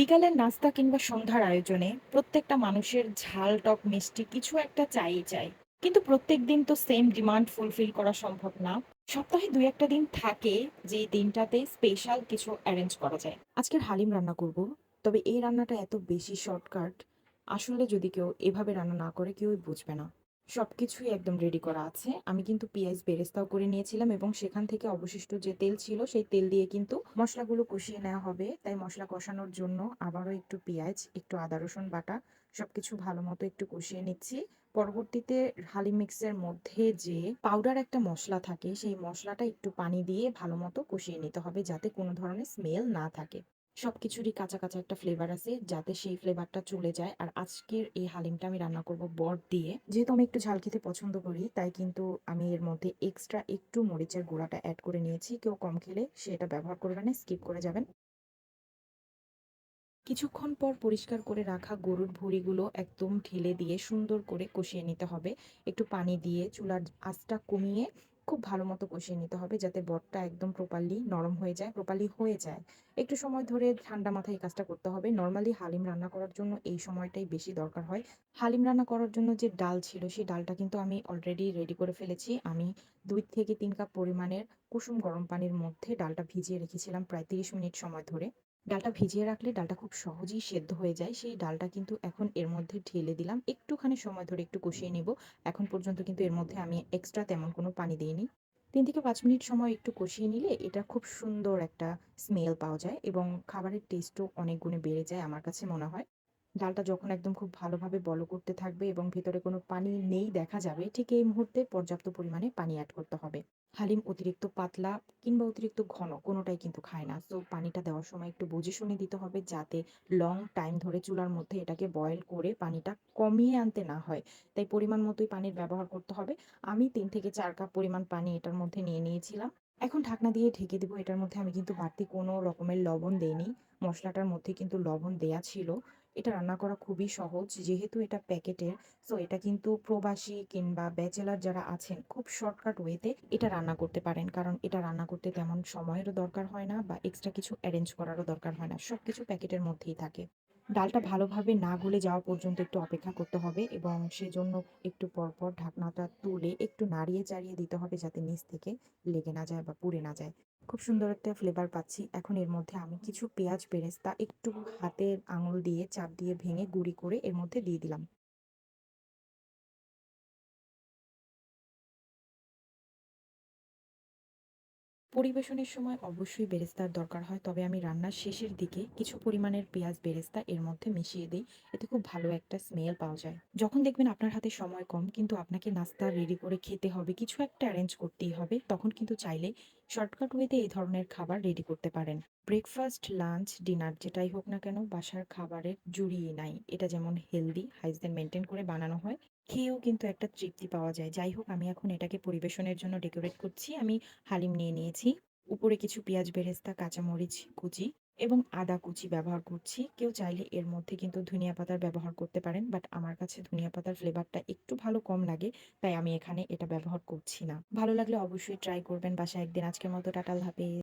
বিকালের নাস্তা কিংবা সন্ধ্যার আয়োজনে প্রত্যেকটা মানুষের ঝাল, টক, মিষ্টি কিছু একটা চাই চাই। কিন্তু প্রত্যেক দিন তো সেম ডিমান্ড ফুলফিল করা সম্ভব না। সপ্তাহে দুই একটা দিন থাকে যে দিনটাতে স্পেশাল কিছু অ্যারেঞ্জ করা যায়। আজকের হালিম রান্না করব, তবে এই রান্নাটা এত বেশি শর্টকাট আসলে যদি কেউ এভাবে রান্না না করে, কেউই বুঝবে না। সবকিছুই একদম রেডি করা আছে। আমি কিন্তু পেঁয়াজ বেরেস্তাও করে নিয়েছিলাম এবং সেখান থেকে অবশিষ্ট যে তেল ছিল, সেই তেল দিয়ে কিন্তু মশলাগুলো কষিয়ে নেওয়া হবে। তাই মশলা কষানোর জন্য আবারও একটু পেঁয়াজ, একটু আদা, রসুন বাটা সবকিছু ভালো মতো একটু কষিয়ে নিচ্ছি। পরবর্তীতে হালি মিক্সের মধ্যে যে পাউডার একটা মশলা থাকে, সেই মশলাটা একটু পানি দিয়ে ভালো মতো কষিয়ে নিতে হবে যাতে কোনো ধরনের স্মেল না থাকে। সবকিছুরই কাঁচা কাঁচা একটা ফ্লেভার আছে, যাতে সেই ফ্লেভারটা চলে যায়। আর আজকের এই হালিমটা আমি রান্না করব বট দিয়ে। যেহেতু আমি একটু ঝাল খেতে পছন্দ করি, তাই কিন্তু আমি এর মধ্যে এক্সট্রা একটু মরিচের গুঁড়াটা অ্যাড করে নিয়েছি। কেউ কম খেলে সেটা ব্যবহার করবেন না স্কিপ করে যাবেন। কিছুক্ষণ পর পরিষ্কার করে রাখা গরুর ভুঁড়িগুলো একদম ঢেলে দিয়ে সুন্দর করে কষিয়ে নিতে হবে। একটু পানি দিয়ে চুলার আঁচটা কমিয়ে খুব ভালো মতো কষিয়ে নিতে হবে যাতে বটটা একদম প্রপারলি নরম হয়ে যায় প্রপারলি হয়ে যায়। একটু সময় ধরে ঠান্ডা মাথায় এই কাজটা করতে হবে। নর্মালি হালিম রান্না করার জন্য এই সময়টাই বেশি দরকার হয়। হালিম রান্না করার জন্য যে ডাল ছিল, সেই ডালটা কিন্তু আমি অলরেডি রেডি করে ফেলেছি। আমি দুই থেকে তিন কাপ পরিমাণের কুসুম গরম পানির মধ্যে ডালটা ভিজিয়ে রেখেছিলাম প্রায় তিরিশ মিনিট সময় ধরে। ডালটা ভিজিয়ে রাখলে ডালটা খুব সহজেই সেদ্ধ হয়ে যায়। সেই ডালটা কিন্তু এখন এর মধ্যে ঢেলে দিলাম। একটুখানি সময় ধরে একটু কষিয়ে নেব। এখন পর্যন্ত কিন্তু এর মধ্যে আমি এক্সট্রা তেমন কোনো পানি দিইনি। তিন থেকে পাঁচ মিনিট সময় একটু কষিয়ে নিলে এটা খুব সুন্দর একটা স্মেল পাওয়া যায় এবং খাবারের টেস্টও অনেক গুণে বেড়ে যায় আমার কাছে মনে হয়। ডালটা যখন একদম খুব ভালোভাবে বলো করতে থাকবে এবং ভেতরে কোনো পানি নেই দেখা যাবে, ঠিক এই মুহূর্তে পর্যাপ্ত পরিমাণে পানি অ্যাড করতে হবে। হালিম অতিরিক্ত পাতলা কিংবা অতিরিক্ত ঘন কোনোটাই কিন্তু খায় না। তো পানিটা দেওয়ার সময় একটু বুঝে শুনে দিতে হবে যাতে লং টাইম ধরে চুলার মধ্যে এটাকে বয়েল করে পানিটা কমিয়ে আনতে না হয়। তাই পরিমাণ মতোই পানির ব্যবহার করতে হবে। আমি তিন থেকে চার কাপ পরিমাণ পানি এটার মধ্যে নিয়ে নিয়েছিলাম। এখন ঢাকনা দিয়ে ঢেকে দেবো। এটার মধ্যে আমি কিন্তু বাড়তি কোনো রকমের লবণ দেইনি। মশলাটার মধ্যে কিন্তু লবণ দেয়া ছিল। এটা রান্না করা খুবই সহজ। যেহেতু এটা প্যাকেটের সো এটা কিন্তু প্রবাসী কিংবা ব্যাচেলার যারা আছেন, খুব শর্টকাট ওয়েতে এটা রান্না করতে পারেন। কারণ এটা রান্না করতে তেমন সময়েরও দরকার হয় না বা এক্সট্রা কিছু অ্যারেঞ্জ করারও দরকার হয় না। সব কিছু প্যাকেটের মধ্যেই থাকে। ডালটা ভালোভাবে না গলে যাওয়া পর্যন্ত একটু অপেক্ষা করতে হবে এবং সেজন্য একটু পরপর ঢাকনাটা তুলে একটু নাড়িয়ে চাড়িয়ে দিতে হবে যাতে নিচ থেকে লেগে না যায় বা পুড়ে না যায়। খুব সুন্দর একটা ফ্লেভার পাচ্ছি। এখন এর মধ্যে আমি কিছু পেঁয়াজ বেরেস্তা একটু হাতের আঙুল দিয়ে, চাপ দিয়ে ভেঙে গুঁড়ি করে এর মধ্যে দিয়ে দিলাম। পরিবেশনের সময় অবশ্যই বেরেস্তার দরকার হয়, তবে আমি রান্নার শেষের দিকে কিছু পরিমাণের পেঁয়াজ বেরেস্তা এর মধ্যে মিশিয়ে দিই। এতে খুব ভালো একটা স্মেল পাওয়া যায়। যখন দেখবেন আপনার হাতে সময় কম, কিন্তু আপনাকে নাস্তা রেডি করে খেতে হবে, কিছু একটা অ্যারেঞ্জ করতেই হবে, তখন কিন্তু চাইলে শর্টকাট ওয়েতে এই ধরনের খাবার রেডি করতে পারেন। ব্রেকফাস্ট লাঞ্চ ডিনার যেটাই হোক না কেন, বাসার খাবারের জুড়িয়ে নাই। এটা যেমন হেলদি হাইজেন মেনটেন করে বানানো হয় খেয়েও কিন্তু একটা তৃপ্তি পাওয়া যায়। যাই হোক, আমি এখন এটাকে পরিবেশনের জন্য ডেকোরেট করছি। আমি হালিম নিয়ে নিয়েছি। উপরে কিছু পেঁয়াজ বেরেস্তা, কাঁচামরিচ কুচি এবং আদা কুচি ব্যবহার করছি। কেউ চাইলে এর মধ্যে কিন্তু ধনিয়া পাতার ব্যবহার করতে পারেন বাট আমার কাছে ধনিয়া পাতার ফ্লেভারটা একটু ভালো কম লাগে, তাই আমি এখানে এটা ব্যবহার করছি না। ভালো লাগলে অবশ্যই ট্রাই করবেন। বাসায় একদিন আজকের মতো টাটাল হাফেজ।